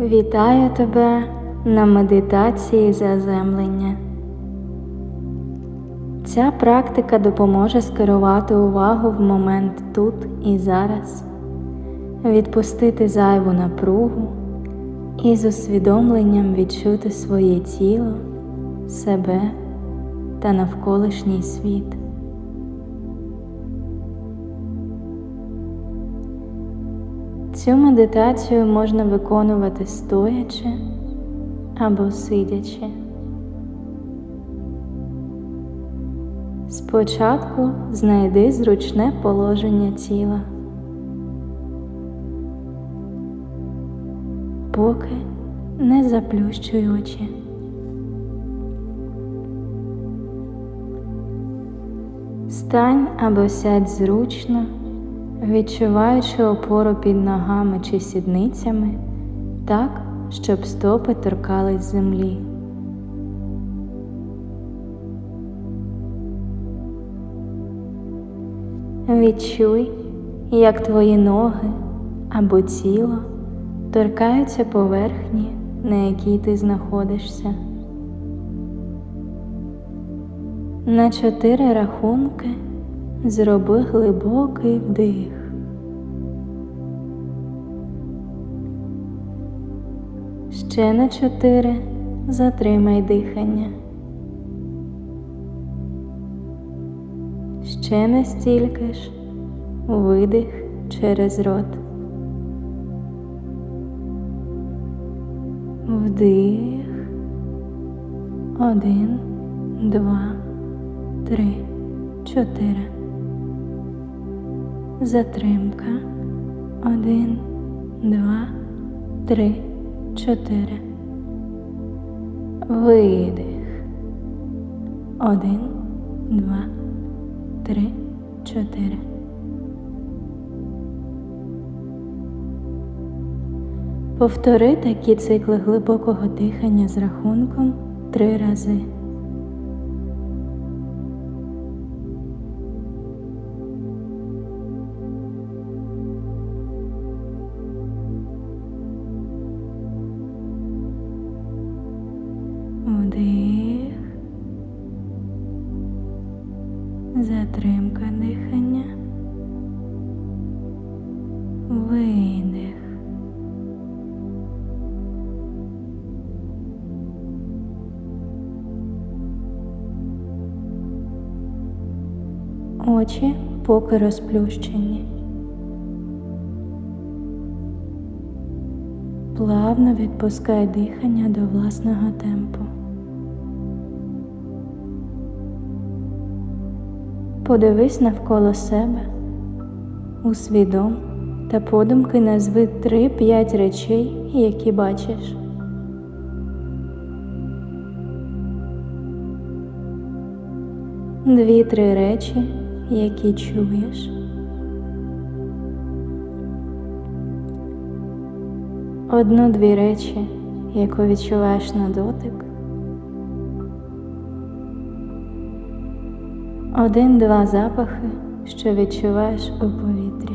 Вітаю тебе на медитації заземлення. Ця практика допоможе скерувати увагу в момент тут і зараз, відпустити зайву напругу і з усвідомленням відчути своє тіло, себе та навколишній світ. Цю медитацію можна виконувати стоячи або сидячи. Спочатку знайди зручне положення тіла, поки не заплющуй очі. Стань або сядь зручно, відчуваючи опору під ногами чи сідницями так, щоб стопи торкались землі. Відчуй, як твої ноги або тіло торкаються поверхні, на якій ти знаходишся. На чотири рахунки зроби глибокий вдих. Ще на чотири затримай дихання. Ще не стільки ж видих через рот. Вдих. Один, два, три, чотири. Затримка. Один, два, три, чотири. Видих. Один, два, три, чотири. Повтори такі цикли глибокого дихання з рахунком три рази. Очі поки розплющені. Плавно відпускай дихання до власного темпу. Подивись навколо себе, усвідом та подумки назви 3-5 речей, які бачиш. Дві-три речі, які чуєш. Одну-дві речі, яку відчуваєш на дотик. Один-два запахи, що відчуваєш у повітрі.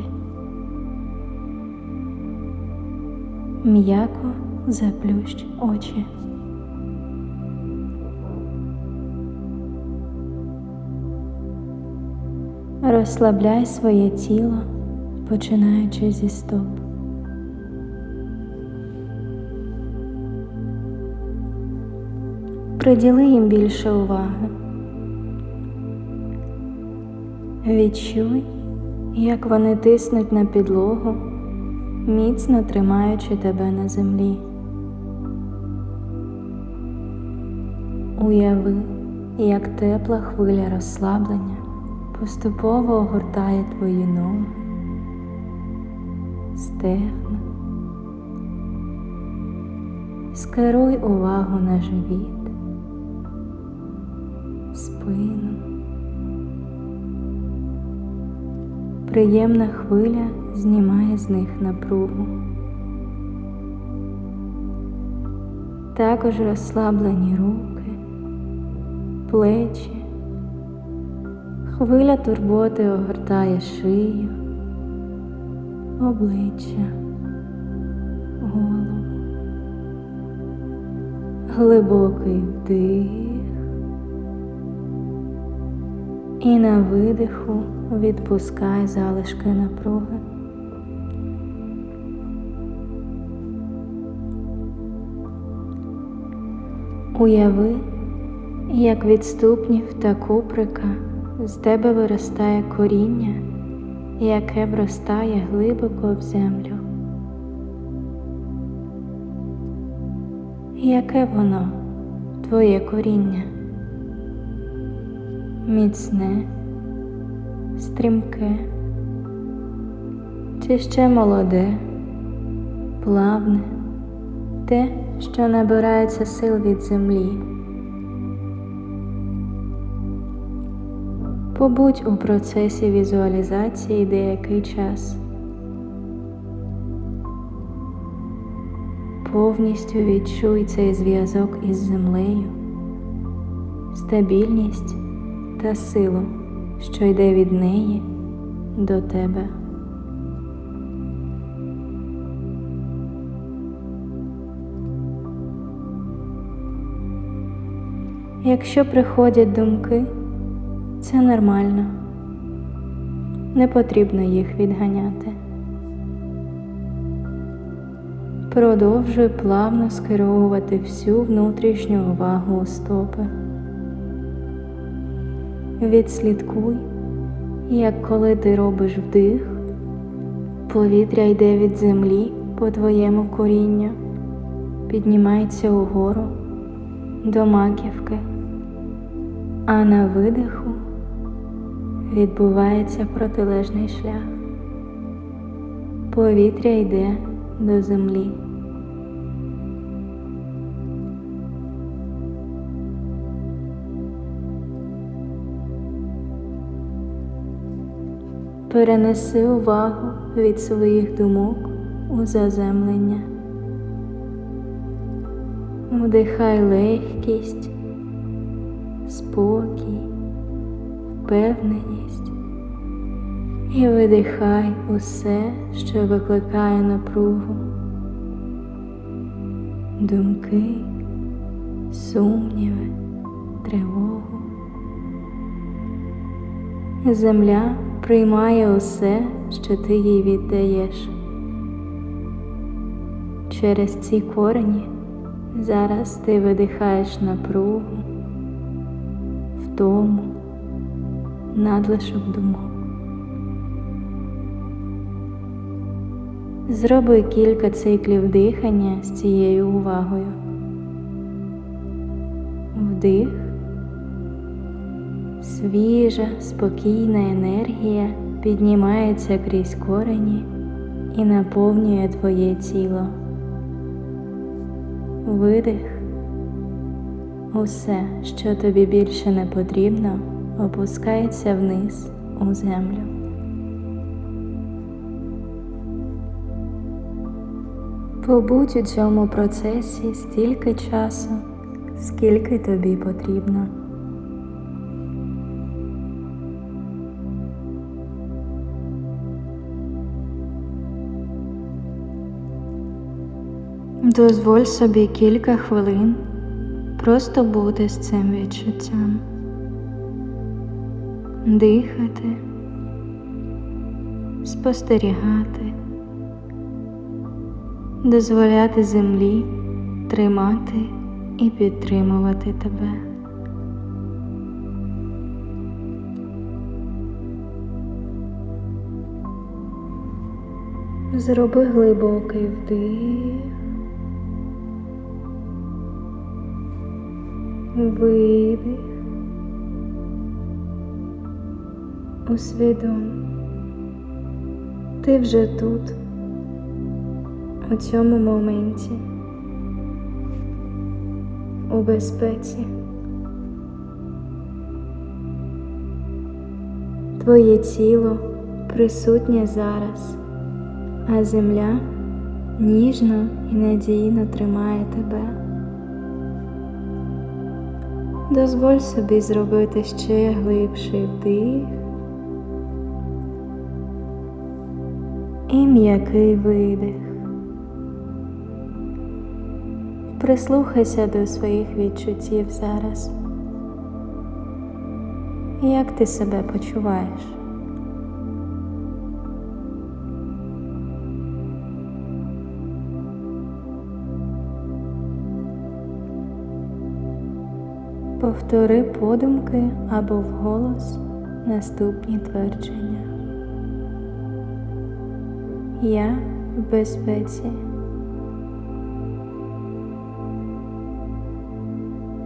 М'яко заплющ очі. Розслабляй своє тіло, починаючи зі стоп. Приділи їм більше уваги. Відчуй, як вони тиснуть на підлогу, міцно тримаючи тебе на землі. Уяви, як тепла хвиля розслаблення поступово огортає твої ноги, стегна. Скеруй увагу на живіт, спину. Приємна хвиля знімає з них напругу. Також розслаблені руки, плечі. Хвиля турботи огортає шию, обличчя, голову. глибокий вдих. І на видиху відпускай залишки напруги. Уяви, як від ступнів та куприка з тебе виростає коріння, яке вростає глибоко в землю. Яке воно, твоє коріння? Міцне, стрімке, чи ще молоде, плавне, те, що набирається сил від землі. Побудь у процесі візуалізації деякий час. Повністю відчуй цей зв'язок із землею, стабільність та силу, що йде від неї до тебе. Якщо приходять думки, це нормально. Не потрібно їх відганяти. Продовжуй плавно скеровувати всю внутрішню увагу у стопи. Відслідкуй, як коли ти робиш вдих, повітря йде від землі по твоєму корінню, піднімається угору до маківки, а на видиху відбувається протилежний шлях. Повітря йде до землі. Перенеси увагу від своїх думок у заземлення. Вдихай легкість, спокій, впевненість і видихай усе, що викликає напругу, думки, сумніви, тривогу. Земля приймає усе, що ти їй віддаєш. Через ці корені зараз ти видихаєш напругу, втому, надлишок думок. Зроби кілька циклів дихання з цією увагою. Вдих, свіжа, спокійна енергія піднімається крізь корені і наповнює твоє тіло. Видих. Усе, що тобі більше не потрібно, опускається вниз у землю. Побудь у цьому процесі стільки часу, скільки тобі потрібно. Дозволь собі кілька хвилин просто бути з цим відчуттям, дихати, спостерігати, дозволяти землі тримати і підтримувати тебе. Зроби глибокий вдих. Видих. Усвідом. Ти вже тут, у цьому моменті, у безпеці. Твоє тіло присутнє зараз, а земля ніжно і надійно тримає тебе. Дозволь собі зробити ще глибший вдих і м'який видих. Прислухайся до своїх відчуттів зараз. Як ти себе почуваєш? Повтори подумки або вголос наступні твердження. Я в безпеці.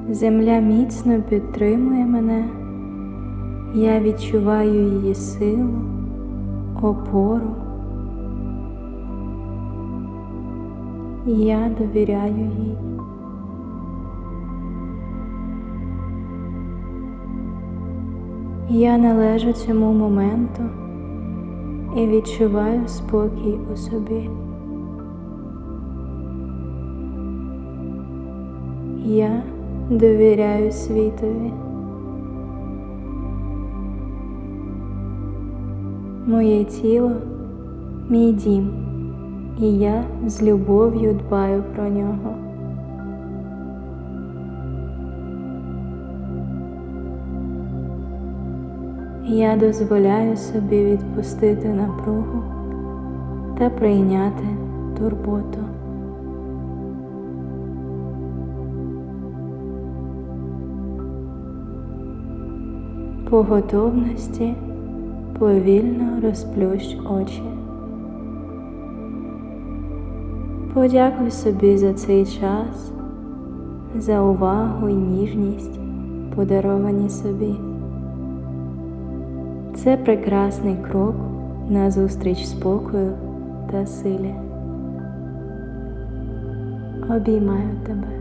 Земля міцно підтримує мене. Я відчуваю її силу, опору. Я довіряю їй. Я належу цьому моменту і відчуваю спокій у собі. Я довіряю світові. Моє тіло мій дім, і я з любов'ю дбаю про нього. Я дозволяю собі відпустити напругу та прийняти турботу. По готовності повільно розплющ очі. Подякуй собі за цей час, за увагу і ніжність, подаровані собі. Це прекрасний крок на зустріч спокою та силі. Обіймаю тебе.